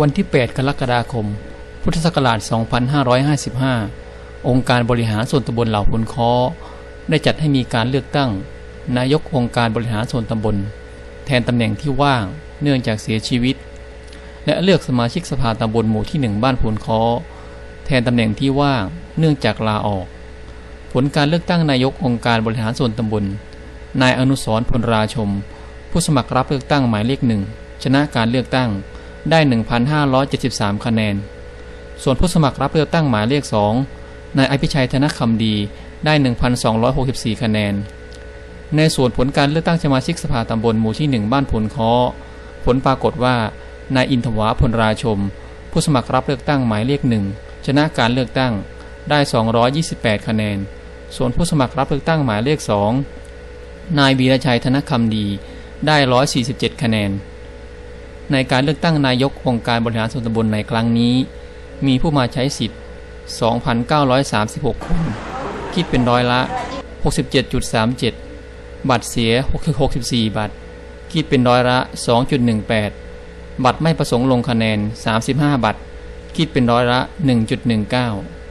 วันที่ 8 กรกฎาคม พุทธศักราช 2555 องค์การบริหารส่วนตำบลเหล่าพลคอได้จัดให้มีการเลือกตั้ง นายกองค์การบริหารส่วนตำบล แทนตำแหน่งที่ว่างเนื่องจากเสียชีวิต และเลือกสมาชิกสภาตำบลหมู่ที่ 1 บ้านพลคอแทนตำแหน่งที่ว่างเนื่องจากลาออก ผลการเลือกตั้งนายกองค์การบริหารส่วนตำบล นายอนุสรพลราชม ผู้สมัครรับเลือกตั้งหมายเลขหนึ่งชนะการเลือกตั้ง ได้ 1,573 คะแนน ส่วนผู้สมัครรับเลือกตั้งหมายเลขสองนายอภิชัยธนคำดีได้ 1,264 คะแนน ในส่วนผลการเลือกตั้งสมาชิกสภาตำบลหมู่ที่ 1 บ้านผลคอผลปรากฏว่า นายอินทวาพลราชม ผู้สมัครรับเลือกตั้งหมายเลขหนึ่งชนะการเลือกตั้งได้ 228 คะแนน ส่วนผู้สมัครรับเลือกตั้งหมายเลขสองนายวีรชัยธนคำดีได้ 147 คะแนน ในการเลือกตั้งนายกองค์การบริหารส่วนตำบลในครั้งนี้ มีผู้มาใช้สิทธิ์ 2,936 คน คิดเป็นร้อยละ 67.37 บัตรเสีย 64 บัตร คิดเป็นร้อยละ 2.18 บัตรไม่ประสงค์ลงคะแนน 35 บัตร คิดเป็นร้อยละ 1.19